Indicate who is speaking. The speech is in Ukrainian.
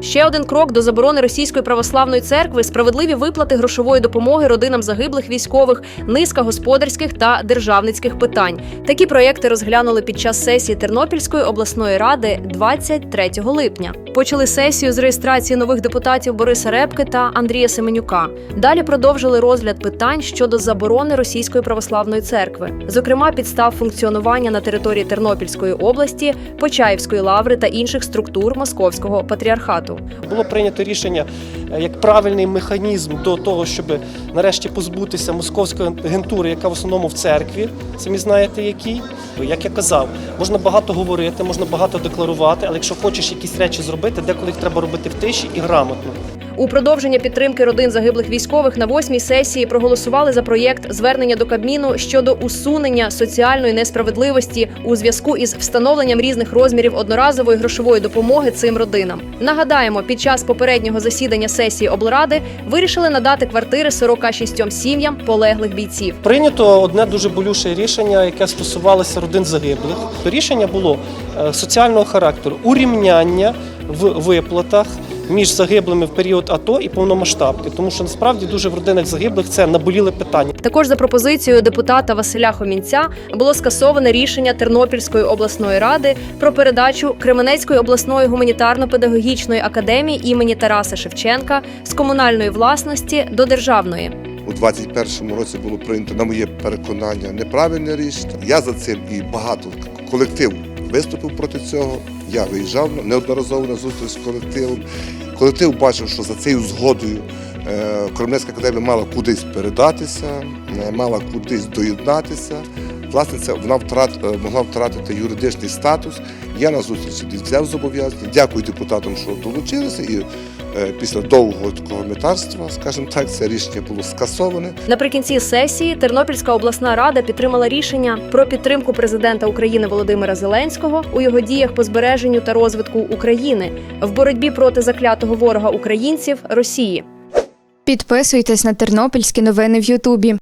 Speaker 1: Ще один крок до заборони російської православної церкви, справедливі виплати грошової допомоги родинам загиблих військових, низка господарських та державницьких питань. Такі проєкти розглянули під час сесії Тернопільської обласної ради 23 липня. Почали сесію з реєстрації нових депутатів Бориса Репки та Андрія Семенюка. Далі продовжили розгляд питань щодо заборони російської православної церкви, зокрема підстав функціонування на території Тернопільської області, Почаївської лаври та інших структур Московського патріархату.
Speaker 2: Було прийнято рішення е, як правильний механізм до того, щоб нарешті позбутися московської агентури, яка в основному в церкві. Самі знаєте, якій. Як я казав, можна багато говорити, можна багато декларувати, але якщо хочеш якісь речі зробити, деколи їх треба робити в тиші і грамотно.
Speaker 1: У продовження підтримки родин загиблих військових на восьмій сесії проголосували за проєкт звернення до Кабміну щодо усунення соціальної несправедливості у зв'язку із встановленням різних розмірів одноразової грошової допомоги цим родинам. Нагадаємо, під час попереднього засідання сесії облради вирішили надати квартири 46 сім'ям полеглих бійців.
Speaker 2: Прийнято одне дуже болюше рішення, яке стосувалося родин загиблих. Рішення було е, соціального характеру урівняння в виплатах між загиблими в період АТО і повномасштабки, тому що насправді дуже в родинах загиблих це наболіле питання.
Speaker 1: Також за пропозицією депутата Василя Хомінця було скасоване рішення Тернопільської обласної ради про передачу Кременецької обласної гуманітарно-педагогічної академії імені Тараса Шевченка з комунальної власності до державної.
Speaker 3: У 21-му році було прийнято, на моє переконання, неправильне рішення. Я за цим і багато колектив виступив проти цього. Я виїжджав неодноразово на зустріч з колективом. Колектив бачив, що за цією згодою е, Кремлівська академія мала кудись передатися, е, мала кудись доєднатися. Власне, це вона втрат, е, могла втратити юридичний статус. Я на зустрічі взяв зобов'язання. Дякую депутатам, що долучилися. І е, після довгого такого метарства, скажімо так, це рішення було скасоване.
Speaker 1: Наприкінці сесії Тернопільська обласна рада підтримала рішення про підтримку президента України Володимира Зеленського у його діях по збереженню та розвитку України в боротьбі проти заклятого ворога українців Росії.
Speaker 4: Підписуйтесь на тернопільські новини в Ютубі.